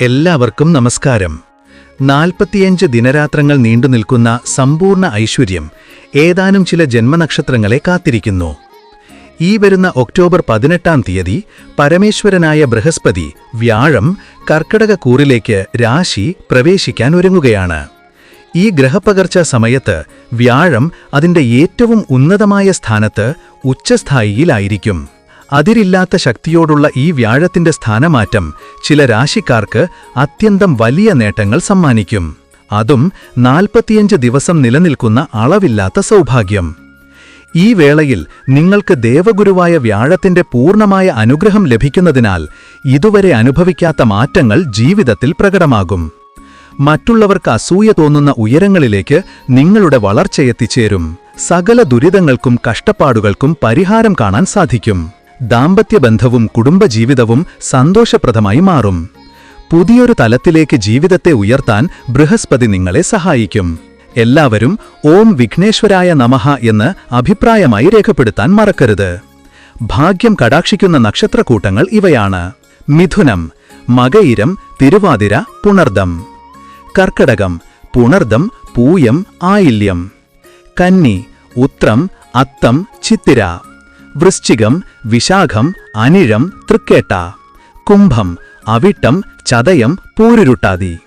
എല്ലാവർക്കും നമസ്കാരം. നാൽപ്പത്തിയഞ്ച് ദിനരാത്രങ്ങൾ നീണ്ടുനിൽക്കുന്ന സമ്പൂർണ ഐശ്വര്യം ഏതാനും ചില ജന്മനക്ഷത്രങ്ങളെ കാത്തിരിക്കുന്നു. ഈ വരുന്ന ഒക്ടോബർ പതിനെട്ടാം തീയതി പരമേശ്വരനായ ബൃഹസ്പതി വ്യാഴം കർക്കടക കൂറിലേക്ക് രാശി പ്രവേശിക്കാൻ ഒരുങ്ങുകയാണ്. ഈ ഗ്രഹപ്പകർച്ച സമയത്ത് വ്യാഴം അതിന്റെ ഏറ്റവും ഉന്നതമായ സ്ഥാനത്ത് ഉച്ചസ്ഥായിയിലായിരിക്കും. അതിരില്ലാത്ത ശക്തിയോടുള്ള ഈ വ്യാഴത്തിന്റെ സ്ഥാനമാറ്റം ചില രാശിക്കാർക്ക് അത്യന്തം വലിയ നേട്ടങ്ങൾ സമ്മാനിക്കും. അതും നാൽപ്പത്തിയഞ്ച് ദിവസം നിലനിൽക്കുന്ന അളവില്ലാത്ത സൗഭാഗ്യം. ഈ വേളയിൽ നിങ്ങൾക്ക് ദേവഗുരുവായ വ്യാഴത്തിന്റെ പൂർണമായ അനുഗ്രഹം ലഭിക്കുന്നതിനാൽ ഇതുവരെ അനുഭവിക്കാത്ത മാറ്റങ്ങൾ ജീവിതത്തിൽ പ്രകടമാകും. മറ്റുള്ളവർക്ക് അസൂയ തോന്നുന്ന ഉയരങ്ങളിലേക്ക് നിങ്ങളുടെ വളർച്ചയെത്തിച്ചേരും. സകല ദുരിതങ്ങൾക്കും കഷ്ടപ്പാടുകൾക്കും പരിഹാരം കാണാൻ സാധിക്കും. ദാമ്പത്യബന്ധവും കുടുംബജീവിതവും സന്തോഷപ്രദമായി മാറും. പുതിയൊരു തലത്തിലേക്ക് ജീവിതത്തെ ഉയർത്താൻ ബൃഹസ്പതി നിങ്ങളെ സഹായിക്കും. എല്ലാവരും ഓം വിഘ്നേശ്വരായ നമഃ എന്ന് അഭിപ്രായമായി രേഖപ്പെടുത്താൻ മറക്കരുത്. ഭാഗ്യം കടാക്ഷിക്കുന്ന നക്ഷത്രക്കൂട്ടങ്ങൾ ഇവയാണ്. മിഥുനം മകയിരം തിരുവാതിര പുണർദം. കർക്കടകം പുണർദം പൂയം ആയില്യം. കന്നി ഉത്രം അത്തം ചിത്തിര. വൃശ്ചികം വിശാഖം അനിഴം തൃക്കേട്ട. കുംഭം അവിട്ടം ചതയം പൂരുരുട്ടാതി.